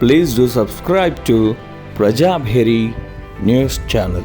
Please do subscribe to Prajabheri News Channel.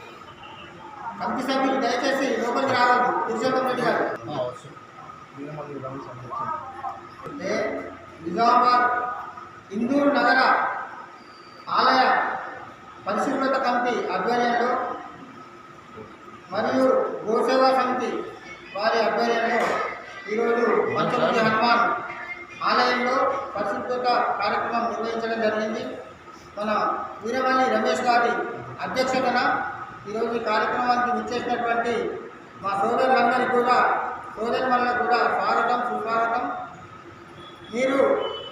Committee సభ్యులు దయచేసి లోపలికి రావాలి పురుషోత్తం రెడ్డి గారు. అంటే నిజామాబాద్ ఇందూరు నగర ఆలయ పరిశుభ్రత కమిటీ ఆధ్వర్యంలో మరియు గోసేవా సమితి వారి ఆధ్వర్యంలో ఈరోజు పంచముఖి హనుమాన్ ఆలయంలో పరిశుభ్రత కార్యక్రమం నిర్వహించడం జరిగింది. మన వీరవల్లి రమేష్ గారి అధ్యక్షతన ఈరోజు ఈ కార్యక్రమానికి విచ్చేసినటువంటి మా సోదరులందరికీ కూడా సోదరులకు కూడా స్వాగతం సుస్వాగతం. మీరు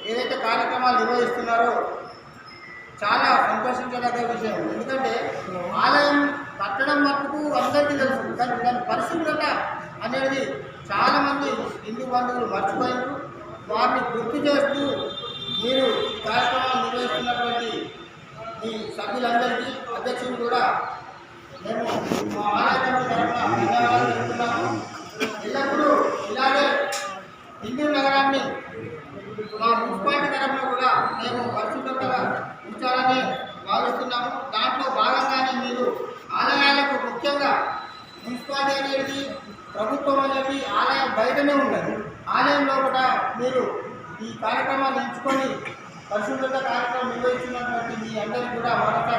ఏదైతే కార్యక్రమాలు నిర్వహిస్తున్నారో చాలా సంతోషించదగ్గ విషయం. ఎందుకంటే ఆలయం కట్టడం మట్టుకు అందరికీ తెలుసు. కానీ దాని పరిశుభ్రత అనేది చాలామంది హిందూ బంధువులు మర్చిపోయారు వారిని గుర్తు చేస్తూ మీరు కార్యక్రమాలు నిర్వహిస్తున్నటువంటి మీ సభ్యులందరికీ అధ్యక్షులు కూడా ఎల్లప్పుడూ ఇలాగే హిందూ నగరాన్ని మా మున్సిపాలిటీ నగరంలో కూడా మేము పరిశుభ్రంగా ఉంచాలని భావిస్తున్నాము దాంట్లో భాగంగానే మీరు ఆలయాలకు ముఖ్యంగా మున్సిపాలిటీ అనేది ప్రభుత్వం అనేది ఆలయం బయటనే ఉండదు ఆలయంలో కూడా మీరు ఈ కార్యక్రమాన్ని ఎంచుకొని పరిశుభ్రత కార్యక్రమం నిర్వహిస్తున్నటువంటి మీ అందరికీ కూడా మరొక